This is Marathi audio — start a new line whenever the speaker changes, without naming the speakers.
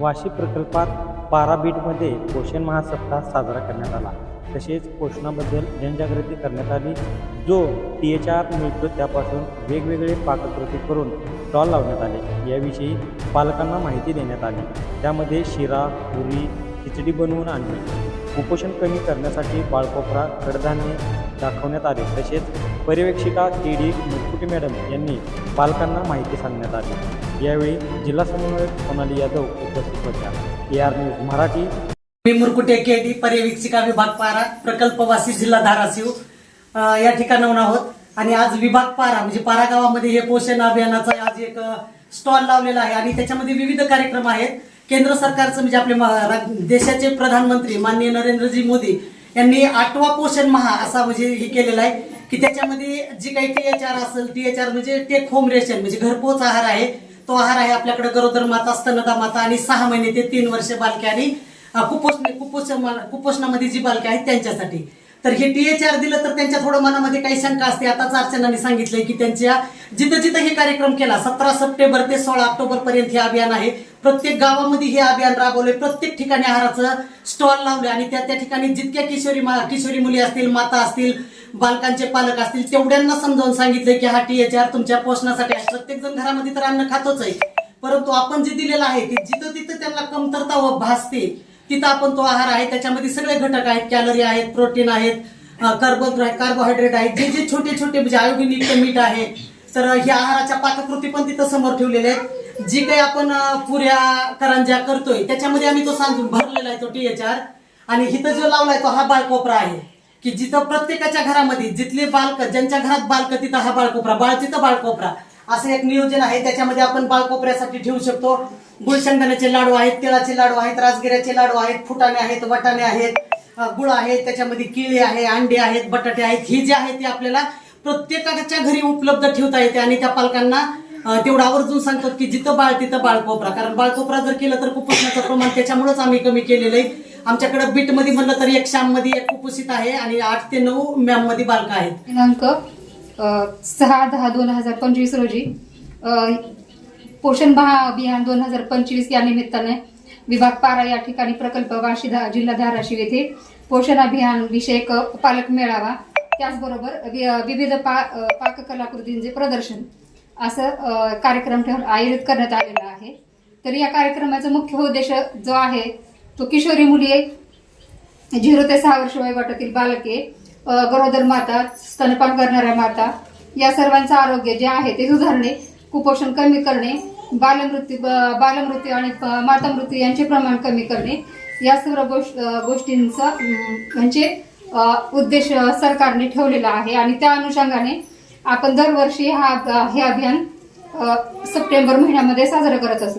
वाशी प्रकल्पात पाराबीटमध्ये पोषण महासप्ताह साजरा करण्यात आला. तसेच पोषणाबद्दल जनजागृती करण्यात आली. जो टी एच आर मिळतो त्यापासून वेगवेगळे पाककृती करून स्टॉल लावण्यात आले. याविषयी पालकांना माहिती देण्यात आली. त्यामध्ये शिरा पुरी खिचडी बनवून आणली. कुपोषण कमी करण्यासाठी बाळकोपरा कडधान्य दाखवण्यात आले. तसेच पर्यवेक्षिका के डी मुटकुटे मॅडम यांनी पालकांना माहिती सांगण्यात आली. यावेळी जिल्हा समन्वयक सोनाली यादव उपस्थित होत्या. A R news Marathi.
Me Murkute K D पर्यवेक्षिका विभाग पारा प्रकल्पवासी जिल्हा धाराशिव या ठिकाणाहून आहोत. आणि आज विभाग पारा म्हणजे पारा गावामध्ये हे पोषण अभियानाचा आज एक स्टॉल लावलेला आहे. आणि त्याच्यामध्ये विविध कार्यक्रम आहेत. केंद्र सरकारचं म्हणजे आपले देशाचे प्रधानमंत्री माननीय नरेंद्रजी मोदी यांनी आठवा पोषण महा असा म्हणजे हे केलेला आहे. की त्याच्यामध्ये जी काही टी एच आर असेल टी एच आर म्हणजे टेक होम रेशन म्हणजे घरपोच आहार आहे. तो आहार आहे आपल्याकडे गरोदर माता स्तनदा माता आणि सहा महिने ते तीन वर्ष बालके आणि कुपोषण कुपोषण कुपोषणामध्ये जी बालके आहेत त्यांच्यासाठी. तर हे टी एच आर दिलं तर त्यांच्या थोडं मनामध्ये काही शंका असते. आताच अर्चनाने सांगितलंय की त्यांच्या जिथं जिथं हे कार्यक्रम केला सतरा सप्टेंबर ते सोळा ऑक्टोबर पर्यंत हे अभियान आहे. प्रत्येक गावामध्ये हे अभियान राबवलंय. प्रत्येक ठिकाणी आहाराचं स्टॉल लावले आणि त्या त्या ठिकाणी जितक्या किशोरी किशोरी मुली असतील माता असतील बालकांचे पालक असतील तेवढ्यांना समजावून सांगितलंय की हा टी एच आर तुमच्या पोषणासाठी आहे. प्रत्येक जण घरामध्ये तर अन्न खातोच आहे. परंतु आपण जे दिलेलं आहे ते जिथं तिथं त्यांना कमतरता व भासते तिथं आपण तो आहार आहे त्याच्यामध्ये सगळे घटक आहेत कॅलरी आहेत प्रोटीन आहेत कार्बोहायड्रेट कार्बोहायड्रेट आहेत जे जे छोटे छोटे म्हणजे आयोडीनयुक्त मीठ आहे. तर ह्या आहाराच्या पाककृती पण तिथं समोर ठेवलेल्या आहेत. जी काही आपण पुऱ्या करंज्या करतोय त्याच्यामध्ये आम्ही तो सांगून भरलेला आहे तो टी एच आर आणि इथं जो लावलाय तो हा बाळकोपरा आहे. की जिथं प्रत्येकाच्या घरामध्ये जिथले बालक ज्यांच्या घरात बालक तिथं हा बाळकोपरा बाळ तिथं बाळकोपरा. असं एक नियोजन आहे. त्याच्यामध्ये आपण बाळकोपऱ्यासाठी ठेवू शकतो. गुळशंकराचे लाडू आहेत तिळाचे लाडू आहेत राजगिऱ्याचे लाडू आहेत फुटाणे आहेत वटाणे आहेत गुळ आहेत त्याच्यामध्ये केळी आहे अंडे आहेत बटाटे आहेत. ही जी आहे ती आपल्याला प्रत्येकाच्या घरी उपलब्ध ठेवता येते आणि त्या पालकांना तेवढं आवर्जून सांगतात की जिथं बाळ तिथं बाळकोपरा कारण बाळकोपरा जर केलं तर कुपोषणाचं प्रमाण त्याच्यामुळेच आम्ही कमी केलेलं आहे. आमच्याकडे बीटमध्ये म्हणलं तर एक श्याममध्ये एक कुपोषित आहे आणि आठ ते नऊ मॅममध्ये बालक आहेत.
दिनांक सहा दहा दोन हजार पंचवीस रोजी पोषण महा अभियान दोन हजार पंचवीस या निमित्ताने विभाग पारा या ठिकाणी प्रकल्प वाशी जिल्हा धाराशिव येथे पोषण अभियान विषयक पालक मेळावा त्याचबरोबर वि- विविध पा पाककलाकृतींचे प्रदर्शन असं कार्यक्रम ठेवून आयोजित करण्यात आलेला आहे. तर या कार्यक्रमाचा मुख्य उद्देश जो आहे तो किशोरी मुली झिरो ते सहा वर्ष वयोगटातील बालके गरोदर माता स्तनपान करणाऱ्या माता या सर्वांचं आरोग्य जे आहे ते सुधारणे कुपोषण कमी करणे बालमृत्यू ब- बालमृत्यू आणि मातामृत्यू यांचे प्रमाण कमी करणे या सर्व गोष्ट गोष्टींचा म्हणजे उद्देश सरकारने ठेवलेला आहे. आणि त्या अनुषंगाने आपण दरवर्षी हा हे अभियान सप्टेंबर महिन्यामध्ये साजरं करत असतो